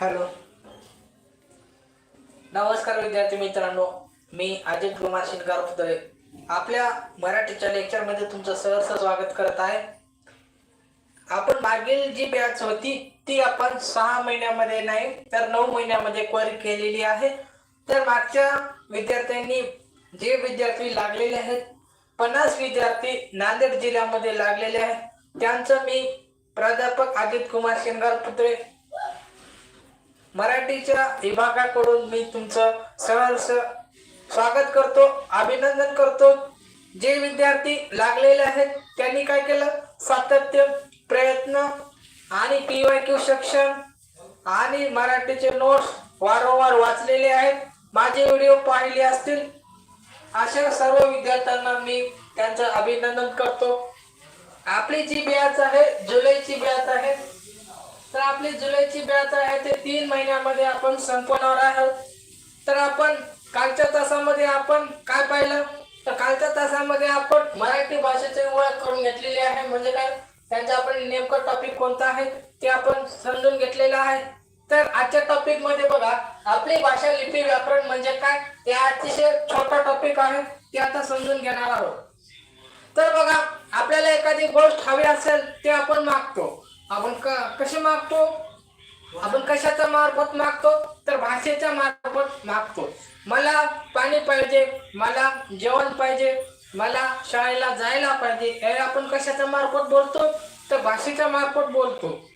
Hello. नमस्कार विद्यार्थी मित्रांनो मी अजित कुमार शिंगार पुतळे आपल्या मराठीच्या लेक्चरमध्ये तुमचं सहर्ष स्वागत करत आहे. आपण मागील जी बॅच होती ती आपण सहा महिन्यामध्ये नाही तर नऊ महिन्यामध्ये क्वारी केलेली आहे. तर मागच्या विद्यार्थ्यांनी जे विद्यार्थी लागलेले आहेत पन्नास विद्यार्थी नांदेड जिल्ह्यामध्ये लागलेले आहेत. त्यांचं मी प्राध्यापक अजित कुमार शिंगार पुतळे मराठीच्या विभागाकडून मी तुमचं सहर्ष स्वागत करतो अभिनंदन करतो. जे विद्यार्थी लागलेले आहेत त्यांनी काय केलं? सातत्य प्रयत्न आणि पी वाय क्यू शिक्षण आणि मराठीचे नोट्स वारंवार वाचलेले आहेत. माझे व्हिडिओ पाहिले असतील. अशा सर्व विद्यार्थ्यांना मी त्यांचं अभिनंदन करतो. आपली जी बॅच आहे जुलैची बॅच आहे तर आपली जुलैची बॅच आहे ते तीन महिन्यामध्ये आपण संपवणार आहोत. तर आपण कालच्या तासामध्ये आपण काय पाहिलं? तर कालच्या तासामध्ये आपण मराठी भाषेची ओळख करून घेतलेली आहे. म्हणजे काय? त्यांचा आपण नेमकं टॉपिक कोणता आहे? ते आपण समजून घेतलेलं आहे. तर आजच्या टॉपिकमध्ये बघा आपली भाषा लिपी व्याकरण म्हणजे काय? ते अतिशय छोटा टॉपिक आहे. ते आता समजून घेणार आहोत. तर बघा आपल्याला एखादी गोष्ट हवी असेल ते आपण मागतो. आपण कसे मागतो? आपण कशाच्या मार्फत मागतो? तर भाषेच्या मार्फत मागतो. मला पाणी पाहिजे मला जेवण पाहिजे मला शाळेला जायला पाहिजे हे आपण कशाच्या मार्फत बोलतो? तर भाषेच्या मार्फत बोलतो.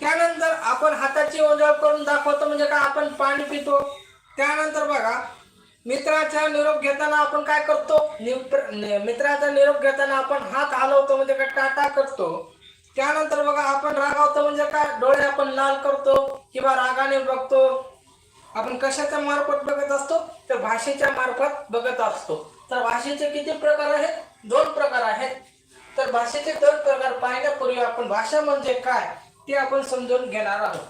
त्यानंतर आपण हाताची ओंजळ करून दाखवतो म्हणजे काय? आपण पाणी पितो. त्यानंतर बघा मित्राचा निरोप घेताना आपण काय करतो? नि- मित्राचा निरोप घेताना आपण हात हलवतो म्हणजे काय? टाटा करतो. त्यानंतर बघा आपण रागावतो म्हणजे काय? डोळे आपण लाल करतो किंवा रागाने बघतो. आपण कशाच्या मार्फत बघत असतो? तर भाषेच्या मार्फत बघत असतो. तर भाषेचे किती प्रकार आहेत? दोन प्रकार आहेत. तर भाषेचे दोन प्रकार पाहण्यापूर्वी आपण भाषा म्हणजे काय ते आपण समजून घेणार आहोत.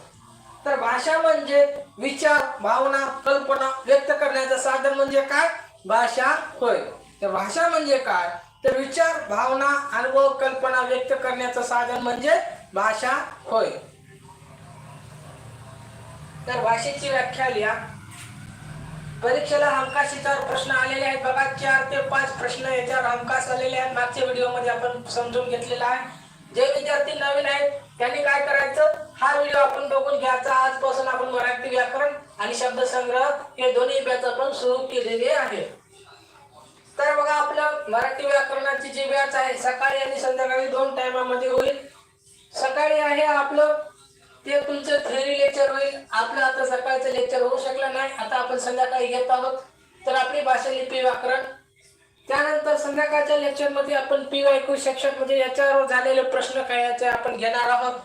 तर भाषा म्हणजे विचार भावना कल्पना व्यक्त करण्याचं साधन म्हणजे काय? भाषा होय. तर भाषा म्हणजे काय? तर विचार भावना अनुभव कल्पना व्यक्त करण्याचं साधन म्हणजे भाषा होय. तर भाषेची व्याख्या लिहा. परीक्षेला हमखासीच्यावर प्रश्न आलेले आहेत बघा. चार ते पाच प्रश्न याच्यावर हमखास आलेले आहेत. मागच्या व्हिडिओमध्ये आपण समजून घेतलेला आहे. जे विद्यार्थी नवीन आहेत त्यांनी काय करायचं? हा व्हिडिओ आपण बघून घ्यायचा. आजपासून आपण मराठी व्याकरण आणि शब्दसंग्रह हे दोन्ही पण आपण सुरू केलेले आहे तर बघा आपलं मराठी व्याकरणाची जी बॅच आहे सकाळी आणि संध्याकाळी दोन टायमामध्ये होईल. सकाळी आहे आपलं ते तुमचं थेरी लेक्चर होईल. आपलं आता सकाळचं लेक्चर होऊ शकलं नाही. आता आपण संध्याकाळी घेत आहोत. तर आपली भाषा लिपी व्याकरण. त्यानंतर संध्याकाळच्या लेक्चरमध्ये आपण पी वाय क्यू सेक्शन याच्यावर झालेले प्रश्न काय याचे आपण घेणार आहोत.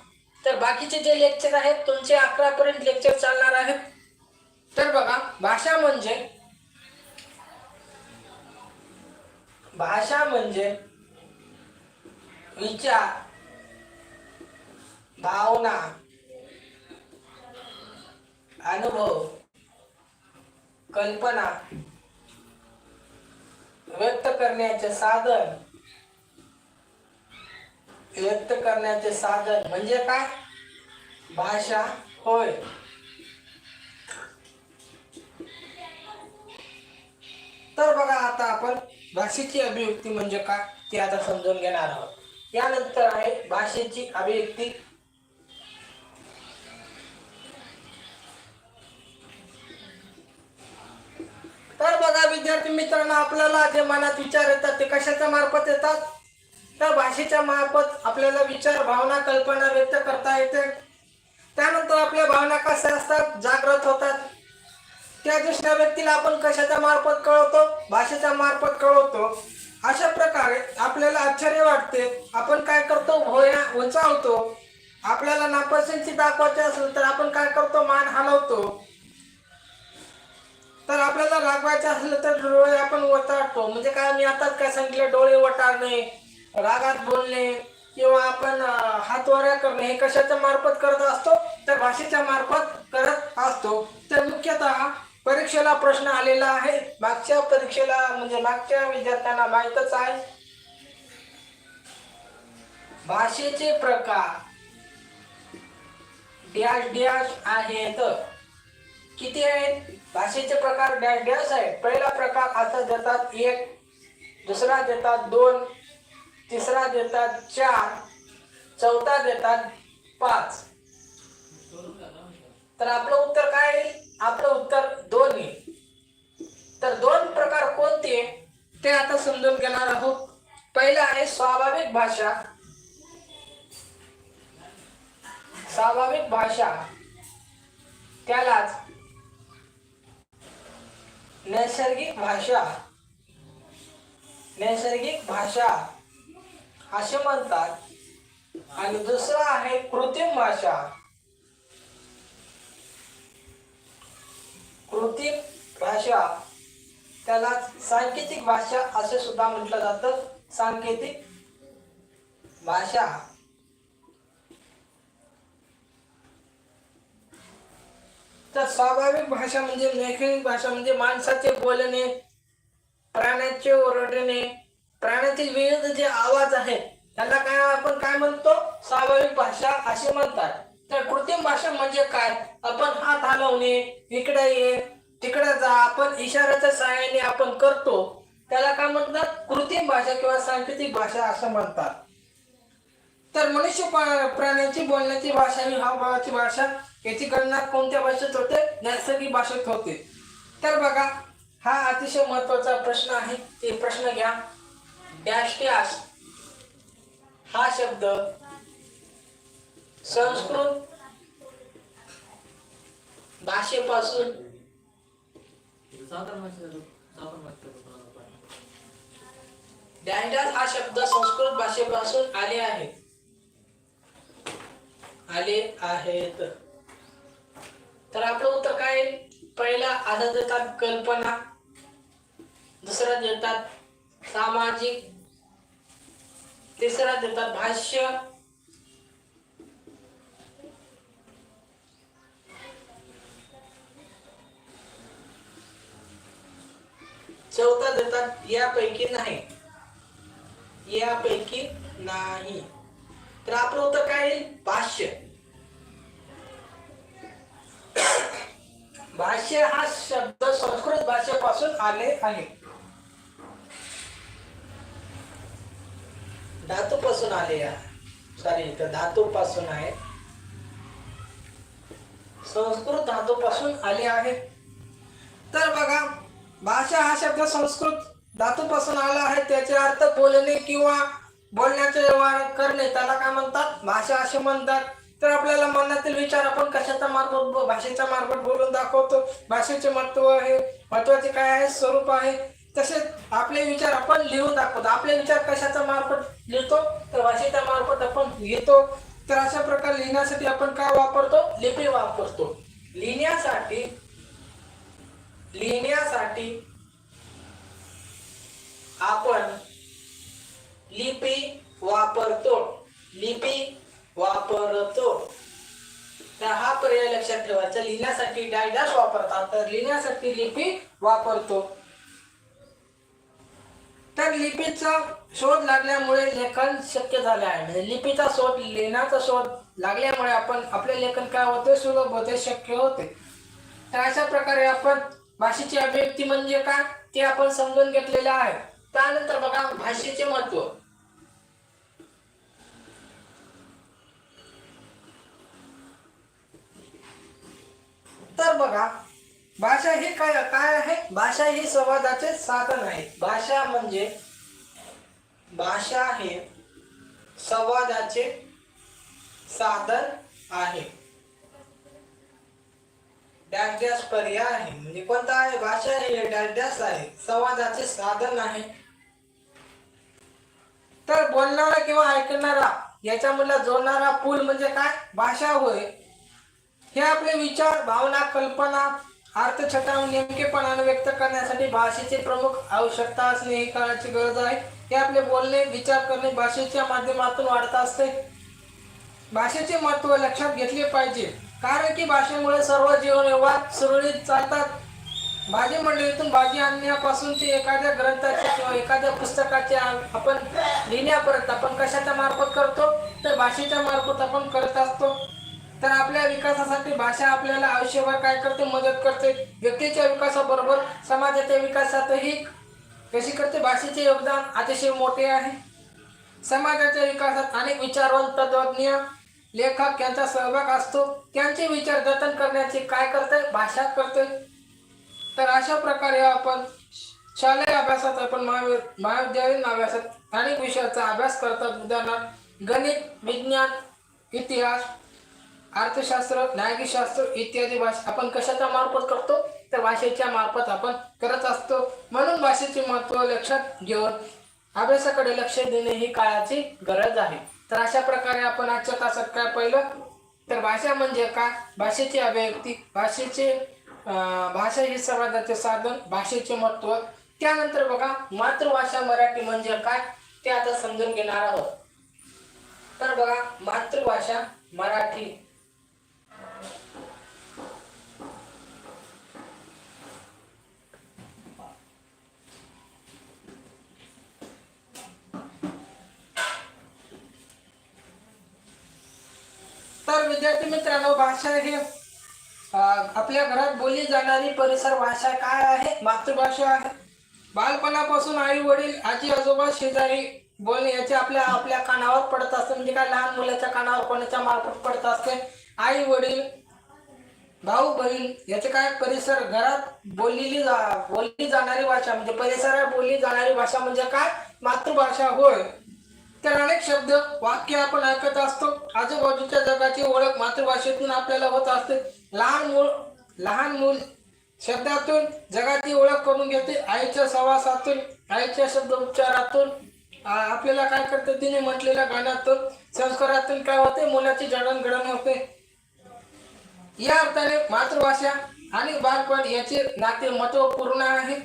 तर बाकीचे जे लेक्चर आहेत तुमचे अकरापर्यंत लेक्चर चालणार आहेत. तर बघा भाषा म्हणजे भाषा म्हणजे विचार भावना अनुभव कल्पना व्यक्त करण्याचे साधन. व्यक्त करण्याचे साधन म्हणजे काय? भाषा होय. तर बघा आता आपण भाषेची अभिव्यक्ती म्हणजे काय ते आता समजून घेणार आहोत. यानंतर आहे भाषेची अभिव्यक्ती. तर बघा विद्यार्थी मित्रांनो आपल्याला जे मनात विचार येतात ते कशाच्या मार्फत येतात? तर भाषेच्या मार्फत आपल्याला विचार भावना कल्पना व्यक्त करता येते. त्यानंतर आपल्या भावना कशा असतात? जागृत होतात. त्या दुसऱ्या व्यक्तीला आपण कशाच्या मार्फत कळवतो? भाषेच्या मार्फत कळवतो. अशा प्रकारे आपल्याला आश्चर्य वाटते. आपण काय करतो? भोया उंचावतो. आपल्याला नापसंती दाखवायची असेल तर आपण काय करतो? मान हलवतो. तर आपल्याला रागवायचं असलं तर डोळे आपण वटाळतो म्हणजे काय मी आताच काय सांगितलं? डोळे वटाळणे रागात बोलणे किंवा आपण हातवाऱ्या हात करणे हे कशाच्या मार्फत करत असतो? तर भाषेच्या मार्फत करत असतो. तर मुख्यतः परीक्षेला प्रश्न आलेला आहे. मागच्या परीक्षेला म्हणजे मागच्या विद्यार्थ्यांना माहीतच आहे. भाषेचे प्रकार डॅश डॅश आहेत. किती आहेत? भाषेचे प्रकार डॅश डॅश आहेत. पहिला प्रकार आता देतात एक दुसरा देतात दोन तिसरा देतात चार चौथा देतात पाच. तर आपलं उत्तर काय येईल? आपलं उत्तर दोन येईल तर दोन प्रकार कोणते? ते आता समजून घेणार आहोत. पहिलं आहे स्वाभाविक भाषा. स्वाभाविक भाषा. त्यालाच नैसर्गिक भाषा. नैसर्गिक भाषा असे म्हणतात. आणि दुसरा आहे कृत्रिम भाषा. कृत्रिम भाषा. त्याला सांकेतिक भाषा असे सुद्धा म्हटलं जातं. सांकेतिक भाषा. तर स्वाभाविक भाषा म्हणजे नैसर्गिक भाषा म्हणजे माणसाचे बोलणे प्राण्याचे ओरडणे. प्राण्याचे विविध जे आवाज आहेत त्याला काय आपण काय म्हणतो? स्वाभाविक भाषा असे म्हणतात. तर कृत्रिम भाषा म्हणजे काय? आपण हलवणे इकडे ये तिकडे जा आपण इशाऱ्याच्या सहाय्याने आपण करतो. त्याला काय म्हणतात? कृत्रिम भाषा किंवा सांकेतिक भाषा असं म्हणतात. तर मनुष्य प्राण्यांची बोलण्याची भाषा आणि हावभावाची भाषा याची गणना कोणत्या भाषेत होते? नैसर्गिक भाषेत होते. तर बघा हा अतिशय महत्त्वाचा प्रश्न आहे. ते प्रश्न घ्या. डॅश. हा शब्द संस्कृत भाषेपासून. डॅश हा शब्द संस्कृत भाषेपासून आले आहे. आले आहेत. तर आपलं उत्तर काय? पहिला आता देतात कल्पना. दुसरा देतात सामाजिक. तिसरा देतात भाष्य. चौथा देतात यापैकी नाही. यापैकी नाही. तर आपलं होतं काय येईल? भाष्य. भाष्य हा शब्द संस्कृत भाषेपासून आले आहे. धातूपासून आले सॉरी इथं धातूपासून आहे. संस्कृत धातूपासून आले आहे. तर बघा भाषा हा शब्द संस्कृत धातूपासून आला आहे. त्याचे अर्थ बोलणे किंवा बोलण्याचे व्यवहार करणे त्याला काय म्हणतात? भाषा असे म्हणतात. तर आपल्याला मनातील विचार आपण कशाच्या मार्फत भाषेच्या मार्फत बोलून दाखवतो? भाषेचे महत्त्व आहे महत्त्वाचे काय आहे? स्वरूप आहे. तसेच आपले विचार आपण लिहून दाखवतो. आपले विचार कशाच्या मार्फत लिहितो? तर भाषेच्या मार्फत आपण लिहितो. तर अशा प्रकारे लिहिण्यासाठी आपण काय वापरतो? लिपी वापरतो. लिहिण्यासाठी लिहिण्यासाठी आपण लिपी वापरतो. लिपी वापरतो. तर हा पर्याय लक्षात ठेवायचा लिहिण्यासाठी डायडॅश वापरतात तर लिहिण्यासाठी लिपी वापरतो. तर लिपीचा शोध लागल्यामुळे लेखन शक्य झाले आहे. म्हणजे लिपीचा शोध लिहिण्याचा शोध लागल्यामुळे आपण आपले लेखन काय होते सुलभ होते शक्य होते. तर अशा प्रकारे आपण भाषेची अभिव्यक्ती म्हणजे काय? ते आपण समजून घेतलेले आहे. त्यानंतर बघा भाषेचे महत्त्व. तर बघा भाषा ही काय काय आहे? भाषा ही संवादाचे साधन आहे. भाषा म्हणजे भाषा हे संवादाचे साधन आहे. डॅश डॅश पर्याय आहे. म्हणजे कोणता आहे भाषा हे डॅश डॅश आहे. संवादाचे साधन आहे तर बोलणारा किंवा ऐकणारा याच्यामधला जोडणारा पूल म्हणजे काय? भाषा होय. हे आपले विचार भावना कल्पना अर्थ छटावून नेमकेपणाने व्यक्त करण्यासाठी भाषेची प्रमुख आवश्यकता असणे ही काळाची गरज आहे. हे आपले बोलणे विचार करणे भाषेच्या माध्यमातून वाढत असते. भाषेचे महत्त्व लक्षात घेतले पाहिजे. कारण की भाषेमुळे सर्व जीवन व्यवहार सुरळीत चालतात. भाजी मंडळीतून भाजी आणण्यापासून ते एखाद्या ग्रंथाचे किंवा एखाद्या पुस्तकाचे आपण लिहिण्यापर्यंत आपण कशाच्या मार्फत करतो? तर भाषेच्या मार्फत आपण करत असतो. तर आपल्या विकासासाठी भाषा आपल्याला आयुष्यभर काय करते? मदत करते. व्यक्तीच्या विकासाबरोबर समाजाच्या विकासातही कशी करते? भाषेचे योगदान अतिशय मोठे आहे. समाजाच्या विकासात अनेक विचारवंत तत्वज्ञ लेखक यांचा सहभाग असतो. त्यांचे विचार जतन करण्याचे काय करतोय? भाषा करते तर अशा प्रकारे आपण शालेय अभ्यासात आपण महावि महाविद्यालयीन अभ्यासात अनेक विषयाचा अभ्यास करतात. उदाहरणार्थ गणित विज्ञान इतिहास अर्थशास्त्र न्यायशास्त्र इत्यादी भाषा आपण कशाच्या मार्फत करतो? तर भाषेच्या मार्फत आपण करत असतो. म्हणून भाषेचे महत्त्व लक्षात घेऊन अभ्यासाकडे लक्ष देणे ही काळाची गरज आहे. तर अशा प्रकारे आपण आजच्या तासात काय पाहिलं? तर भाषा म्हणजे काय? भाषेची अभिव्यक्ती भाषेचे भाषा हे संवादाचे साधन भाषेचे महत्त्व. त्यानंतर बघा मातृभाषा मराठी म्हणजे काय? ते आता समजून घेणार आहोत. तर बघा मातृभाषा मराठी. तर विद्यार्थी मित्रांनो भाषा हे आपल्या घरात बोलली जाणारी परिसर भाषा काय आहे? मातृभाषा आहे. बालपणापासून आई वडील आजी आजोबा शेजारी बोलणे याचे आपल्या आपल्या कानावर पडत असते. म्हणजे काय? लहान मुलाच्या कानावर कोणाच्या मार्फत पडत असते? आई वडील भाऊ बहीण याचे काय परिसर? घरात बोललेली जा बोलली जाणारी भाषा. म्हणजे परिसरात बोलली जाणारी भाषा म्हणजे काय? मातृभाषा. होय. तर अनेक शब्द वाक्य आपण ऐकत असतो. आजूबाजूच्या जगाची ओळख मातृभाषेतून आपल्याला होत असते. लहान मूल लहान मूल शब्दातून जगाची ओळख करून घेते. आईच्या सहवासातून आईच्या शब्द उच्चारातून आपल्याला काय करते? तिने म्हटलेल्या गाण्यातून संस्कारातून काय होते? मुलाची जडणघडण होते. या अर्थाने मातृभाषा आणि बालपण याचे नाते महत्त्वपूर्ण आहे.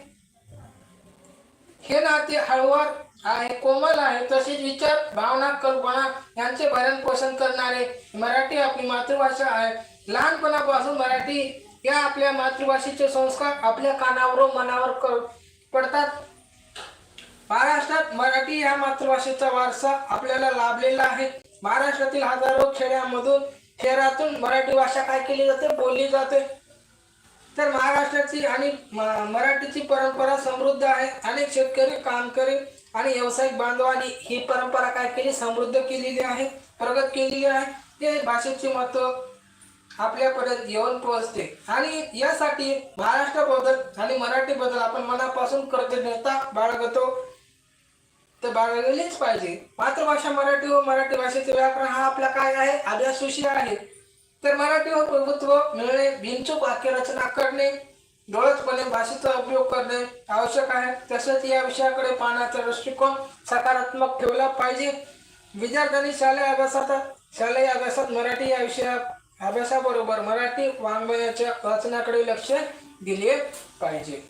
हे नाते हळूवार आहे कोमल आहे. तसेच विचार भावना कल्पना यांचे भरण पोषण करणारे मराठी आपली मातृभाषा आहे. लहानपणापासून मराठी या आपल्या मातृभाषेचे संस्कार आपल्या कानावर मनावर कर पडतात. महाराष्ट्रात मराठी या मातृभाषेचा वारसा आपल्याला लाभलेला आहे. महाराष्ट्रातील हजारो खेड्यामधून शहरातून मराठी भाषा काय केली जाते? बोलली जाते. तर महाराष्ट्राची आणि मराठीची परंपरा समृद्ध आहे. अनेक शेतकरी कामकरी आणि व्यावसायिक बांधवांनी ही परंपरा काय केली? समृद्ध केलेली आहे प्रगत केलेली आहे. ते भाषेचे महत्त्व आपल्यापर्यंत येऊन पोहोचते. आणि यासाठी महाराष्ट्राबद्दल आणि मराठीबद्दल आपण मनापासून कृतज्ञता बाळगतो. तर बाळगलीच पाहिजे. मातृभाषा मराठी व मराठी भाषेचे व्याकरण हा आपला काय आहे? अभ्यास आहे. तर मराठीवर प्रभुत्व मिळणे बिनचूक वाक्यरचना करणे डोळतपणे भाषेचा उपयोग करणे आवश्यक आहे. तसेच या विषयाकडे पाहण्याचा दृष्टिकोन सकारात्मक ठेवला पाहिजे. विद्यार्थ्यांनी शालेय अभ्यासात शालेय अभ्यासात मराठी या विषया अभ्यासाबरोबर मराठी वाङ्मयाच्या वाचनाकडे लक्ष दिले पाहिजे.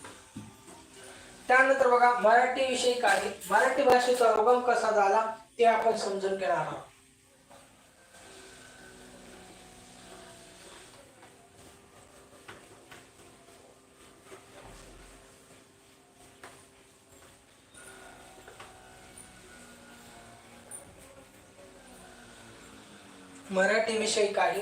त्यानंतर बघा मराठी विषयी काय मराठी भाषेचा उगम कसा झाला ते आपण समजून घेणार आहोत. मराठी विषयी काही.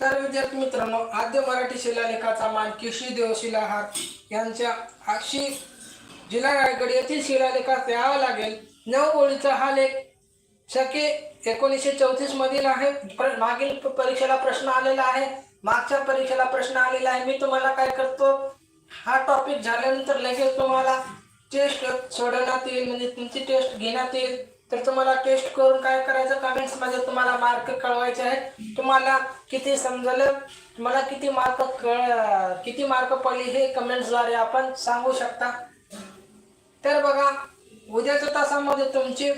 तर विद्यार्थी मित्रांनो आद्य मराठी शिलालेखाचा मान केशरीदेव शिलाहार यांच्या आक्षी जिल्हा रायगड येथील शिलालेखात द्यावा लागेल. नऊ ओळीचा हा लेख शके एकोणीसशे चौतीस मधील आहे. मागील परीक्षेला प्रश्न आलेला आहे. मागच्या परीक्षेला प्रश्न आलेला आहे. मी तुम्हाला काय करतो हा टॉपिक झाल्यानंतर लगेच तुम्हाला टेस्ट सोडवण्यात येईल. म्हणजे तुमची टेस्ट घेण्यात येईल. तर तुम्हाला टेस्ट करून काय करायचं? कमेंट्समध्ये तुम्हाला मार्क कळवायचे आहेत. तुम्हाला किती समजलं तुम्हाला किती मार्क कळ किती मार्क पडले हे कमेंट्सद्वारे आपण सांगू शकता. तर बघा उद्याच्या तासामध्ये तुमची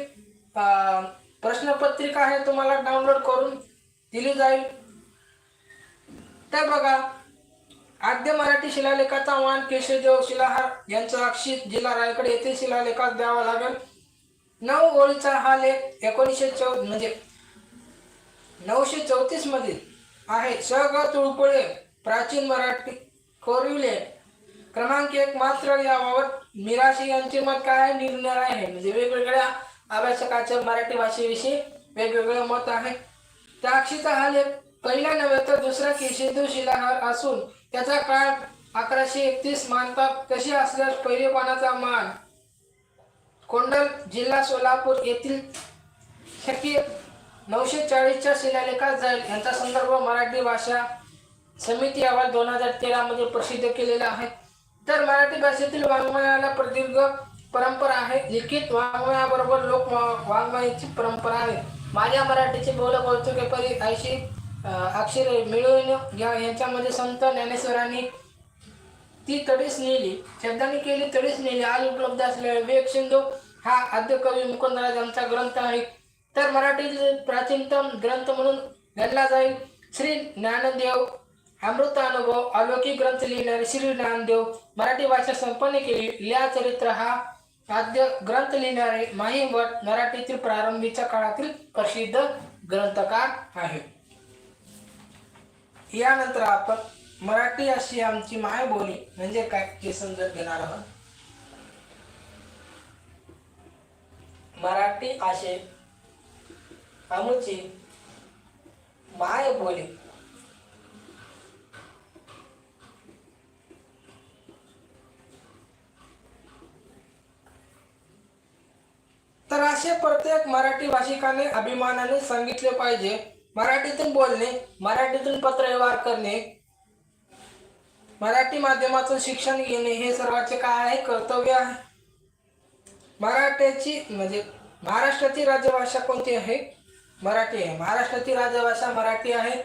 प्रश्नपत्रिका आहे तुम्हाला डाउनलोड करून दिली जाईल. तर बघा आद्य मराठी शिलालेखाचा मान केशवदेव शिलाहार यांचा अक्षित जिल्हा रायगड येथील शिलालेखात द्यावा लागेल. नऊ ओळीचा हा लेख एकोणीसशे चौ म्हणजे नऊशे चौतीस मधील आहे. सग तुळपुळे प्राचीन मराठी कोरिवले क्रमांक एक मात्र याबाबत मिराशी यांचे मत काय? निर्णय आहे. म्हणजे वेगवेगळ्या अभ्यासकाच्या मराठी भाषेविषयी वेगवेगळे मत आहे. ताक्षीचा हा लेख पहिला नव्हे तर दुसरा केशेंदू शिलाहार असून त्याचा काळ अकराशे एकतीस मानतात तशी असल्यास पहिले पानाचा मान? कोंडल जिल्हा सोलापूर येथील शकी नऊशे चाळीसच्या शिलालेखात जाईल. यांचा संदर्भ मराठी भाषा समिती अहवाल दोन हजार तेरामध्ये प्रसिद्ध केलेला आहे. तर मराठी भाषेतील वाङ्मयाला प्रदीर्घ परंपरा आहे. लिखित वाङ्मयाबरोबर लोक वा- वाङ्मयाची परंपरा आहे. माझ्या मराठीचे बोल कौतुके परी ऐशी अक्षरे मिळवून घ्या. यांच्यामध्ये संत ज्ञानेश्वरांनी ती तडीस नेली. शब्दांनी केली तडीस नेली. आज उपलब्ध असलेला विवेक सिंधू हा आद्य कवी मुकुंदराज यांचा ग्रंथ आहे. तर मराठीतील प्राचीनतम ग्रंथ म्हणून गणला जाईल. श्री ज्ञानदेव अमृत अनुभव अलौकिक ग्रंथ लिहिणारे श्री ज्ञानदेव. मराठी भाषा संपन्न केली. लिहा चरित्र हा आद्य ग्रंथ लिहिणारे माहीमठ मराठीतील प्रारंभीच्या काळातील प्रसिद्ध ग्रंथकार आहे यानंतर आपण मराठी अशी आमची मायबोली म्हणजे काय हे समजून घेणार आहोत. मराठी आशे आमची मायबोली तर असे प्रत्येक मराठी भाषिकाने अभिमानाने सांगितले पाहिजे. मराठीतून बोलणे मराठीतून पत्रव्यवहार करणे मराठी माध्यमातून शिक्षण घेणे हे सर्वांचे काय आहे? कर्तव्य आहे. मराठ्याची म्हणजे महाराष्ट्राची राजभाषा कोणती आहे? मराठी आहे. महाराष्ट्राची राजभाषा मराठी आहे.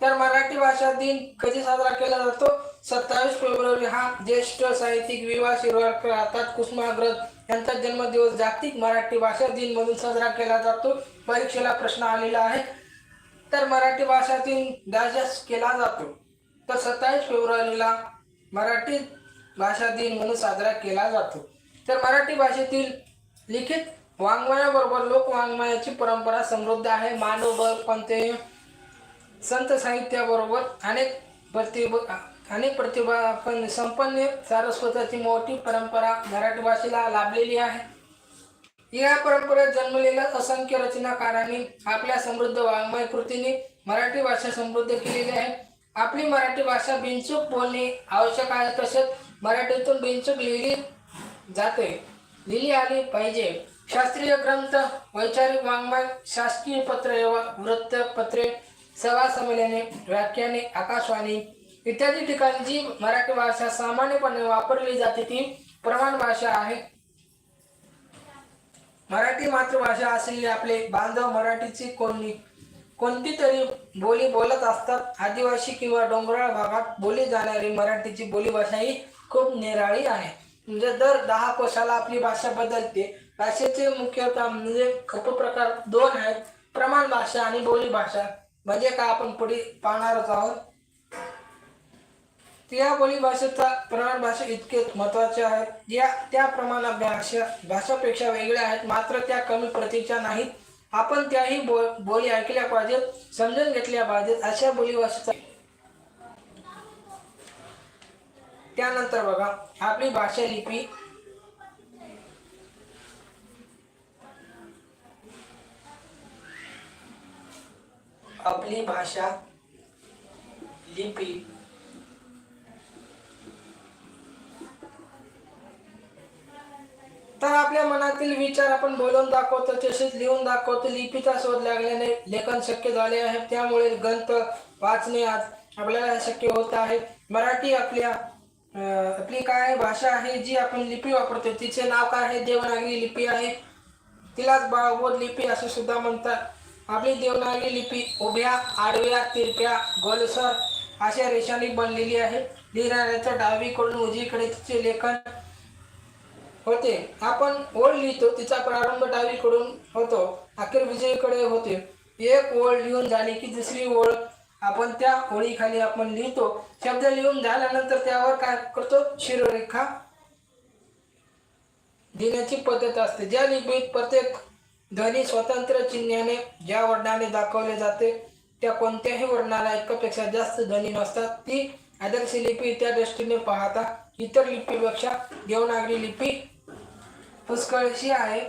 तर मराठी भाषा दिन कधी साजरा केला जातो? सत्तावीस फेब्रुवारी हा ज्येष्ठ साहित्यिक विवा शिरवाडकर हातात कुसुमाग्रज यांचा जन्मदिवस जागतिक मराठी भाषा दिन म्हणून साजरा केला जातो. परीक्षेला प्रश्न आलेला आहे. तर मराठी भाषा दिन डायजेस्ट केला जातो. तर सत्तावीस फेब्रुवारीला मराठी भाषा दिन म्हणून साजरा केला जातो. तर मराठी भाषेतील लिखित वाङ्मयाबरोबर लोकवाङ्मयाची परंपरा समृद्ध आहे. मानवबळ पंथे संत साहित्याबरोबर अनेक प्रतिभा अनेक प्रतिभा पण संपन्न. सारस्वताची मोठी परंपरा मराठी भाषेला लाभलेली आहे. या परंपरेत जन्मलेल्या असंख्य रचनाकारांनी आपल्या समृद्ध वाङ्मय कृतीने मराठी भाषा समृद्ध केलेली आहे. आपली मराठी भाषा बिनचूक बोलणे आवश्यक आहे तसेच मराठीतून बिनचूक लिहिली जाते. लिहिली आली पाहिजे. शास्त्रीय ग्रंथ वैचारिक वाङ्मय शासकीय पत्र वृत्तपत्रे सभा संमेलने व्याख्याने आकाशवाणी इत्यादी ठिकाणी जी मराठी भाषा सामान्यपणे वापरली जाते ती प्रमाण भाषा आहे. मराठी मातृभाषा असलेले आपले बांधव मराठीची कोणी कोणती तरी बोली बोलत असतात. आदिवासी किंवा डोंगराळ भागात बोली जाणारी मराठीची बोलीभाषा ही खूप निराळी आहे. म्हणजे दर दहा कोशाला आपली भाषा बदलते. भाषेचे मुख्यतः म्हणजे उपप्रकार दोन आहेत. प्रमाण भाषा आणि बोली भाषा म्हणजे का आपण पुढे पाहणारच आहोत. त्या बोली भाषेचा प्रमाण भाषा इतके महत्त्वाचे आहेत. या त्या प्रमाण भाषा भाषापेक्षा वेगळ्या आहेत. मात्र त्या कमी प्रतीच्या नाहीत. आपण त्याही बो बोली ऐकल्या पाहिजेत समजून घेतल्या पाहिजेत अशा बोली भाषेचा त्यानंतर बघा आपली भाषा लिपी आपली भाषा लिपी तर आपल्या मनातील विचार आपण बोलून दाखवतो तसेच लिहून दाखवतो. लिपीचा शोध लागल्याने लेखन शक्य झाले आहे. त्यामुळे ग्रंथ वाचणे आज आपल्याला शक्य होत आहे. मराठी आपल्या आपली काय भाषा आहे जी आपण लिपी वापरतो तिचे नाव काय आहे? देवनागरी लिपी आहे. तिलाच बाळबोध लिपी असे सुद्धा म्हणतात. आपली देवनागरी लिपी उभ्या आडव्या तिरप्या गोलसर अशा रेषांनी बनलेली आहे. लिहिणाऱ्याच्या डावीकडून उजवीकडे तिचे लेखन होते. आपण ओळ लिहितो तिचा प्रारंभ डावीकडून होतो अखेर विजयीकडे होते. एक ओळ लिहून झाली की दुसरी ओळ आपण त्या ओळीखाली आपण लिहितो. शब्द लिहून झाल्यानंतर त्यावर काय करतो? शिरोरेखा देण्याची पद्धत असते. ज्या लिपीत प्रत्येक ध्वनी स्वतंत्र चिन्हाने ज्या वर्णाने दाखवले जाते त्या कोणत्याही वर्णाला एकापेक्षा जास्त ध्वनी नसतात. ती आदर्श लिपी त्या दृष्टीने पाहता इतर लिपीपेक्षा देवनागरी लिपी पुष्कळशी आहे.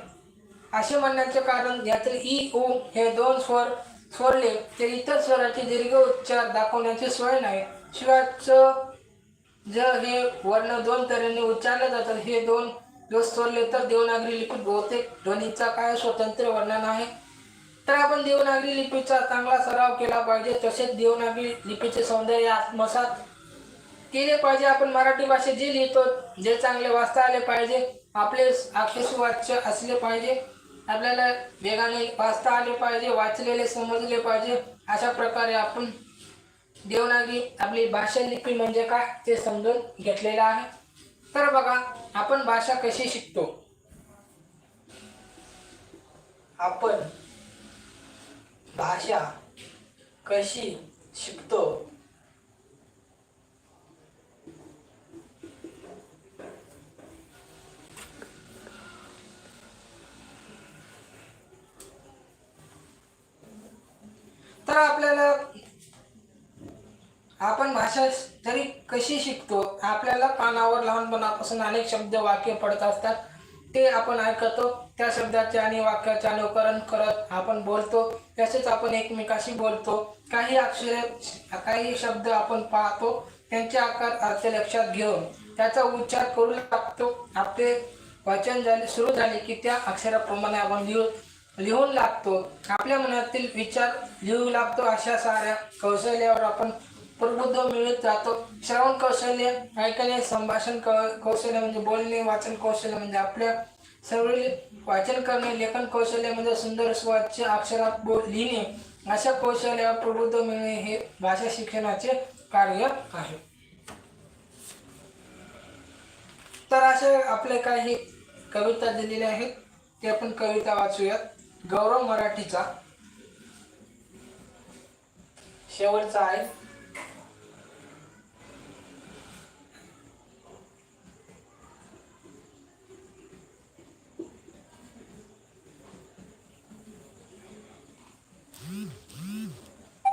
असे म्हणण्याचे कारण यातील ई ऊ हे दोन स्वर स्वरले ते इतर स्वराचे दीर्घ उच्चार दाखवण्याची सोय नाही. शिवायचं जर हे वर्ण दोन तऱ्हेने उच्चारले जातात. हे दोन दिवस सोडले तर देवनागरी लिपीत बहुतेक ध्वनीचा काय स्वतंत्र वर्णन आहे? तर आपण देवनागरी लिपीचा चांगला सराव केला पाहिजे. तसेच देवनागरी लिपीचे सौंदर्य आत्मसात केले पाहिजे. आपण मराठी भाषेत जे लिहितो जे चांगले वाचता आले पाहिजे. आपले अक्षर वाच्य असले पाहिजे. आपल्याला वेगाने वाचता आले पाहिजे वाचलेले समजले पाहिजे. अशा प्रकारे आपण देवनागरी आपली भाषा लिपी म्हणजे काय ते समजून घेतलेलं आहे. तर बघा आपण भाषा कशी शिकतो? आपण भाषा कशी शिकतो? तर आपल्याला आपण भाषा तरी कशी शिकतो आपल्याला कानावर लहानपणापासून अनेक शब्द वाक्य पडत असतात. ते आपण ऐकतो त्या शब्दाचे आणि वाक्याचे अनुकरण करत आपण बोलतो तसेच आपण एकमेकाशी बोलतो. काही अक्षरे काही शब्द आपण पाहतो त्यांचे आकार अर्थ लक्षात घेऊन त्याचा उच्चार करू लागतो. आपले वाचन झाले सुरू झाले की त्या अक्षराप्रमाणे आपण लिहू लिहून लागतो. आपल्या मनातील विचार लिहू लागतो. अशा साऱ्या कौशल्यावर आपण प्रबुद्ध मिळत जातो. श्रवण कौशल्य ऐकणे संभाषण कौशल्य म्हणजे बोलणे वाचन कौशल्य म्हणजे आपल्या सर्व वाचन करणे लेखन कौशल्य म्हणजे सुंदर स्वच्छ अक्षरात बोल लिहिणे. अशा कौशल्यावर प्रबुद्ध मिळणे हे भाषा शिक्षणाचे कार्य आहे. तर असे आपले काही कविता दिलेल्या आहेत. ते आपण कविता वाचूयात. गौरव मराठीचा शेवटचा आहे.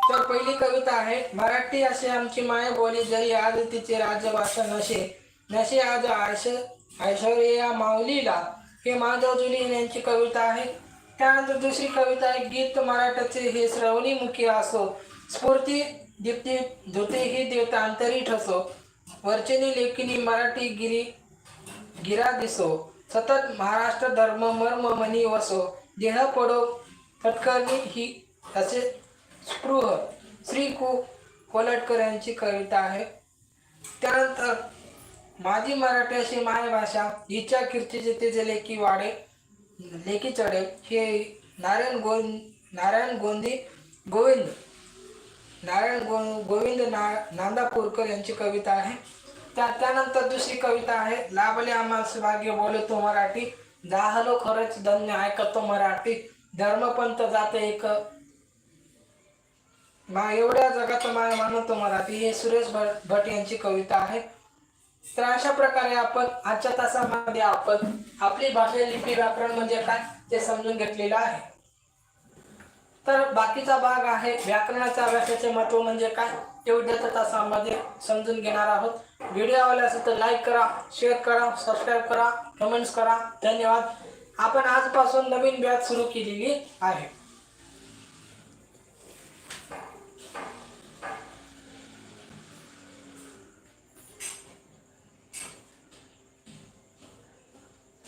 तर पहिली कविता आहे मराठी असे आमची माय बोली जरी आज तिचे राजभाषा नसे नसे आज आयश ऐश्वर्या माऊलीला. हे माधव जुली यांची कविता आहे. त्यानंतर दुसरी कविता आहे गीत मराठाचे हे श्रवणी मुखी असो स्फूर्ती दीप्ती धुते ही देवता अंतरी ठसो वरचेनी लेखिनी मराठी गिरी गिरा दिसो सतत महाराष्ट्र धर्म मर्म मनी वसो देह पडो फटकरणी ही असे स्पृह श्री कु कोलटकर यांची कविता आहे. त्यानंतर माझी मराठी अशी मायभाषा हिच्या कीर्तीचे तिचे लेखी वाडे लेखी चढे. हे नारायण गोविंद नारायण गोंदी गोविंद. नारायण गो गोविंद ना नांदापूरकर यांची कविता आहे. त्या त्यानंतर दुसरी कविता आहे लाभले आम्हास भाग्य बोलतो मराठी. जाहलो खरंच धन्य ऐकतो मराठी. धर्मपंथ जात एक. मा एवढ्या जगात माय मानतो मराठी. हे सुरेश भट भट यांची कविता आहे. तर अशा प्रकारे आपण आजच्या तासामध्ये आपण आपली भाषा लिपी व्याकरण म्हणजे काय ते समजून घेतलेलं आहे. तर बाकीचा भाग आहे व्याकरणाच्या अभ्यासाचे महत्त्व म्हणजे काय ते उद्याच्या तासामध्ये समजून घेणार आहोत. व्हिडिओ आवडला असेल तर लाईक करा शेअर करा सबस्क्राईब करा कमेंट्स करा. धन्यवाद. आपण आजपासून नवीन बॅच सुरू केलेली आहे.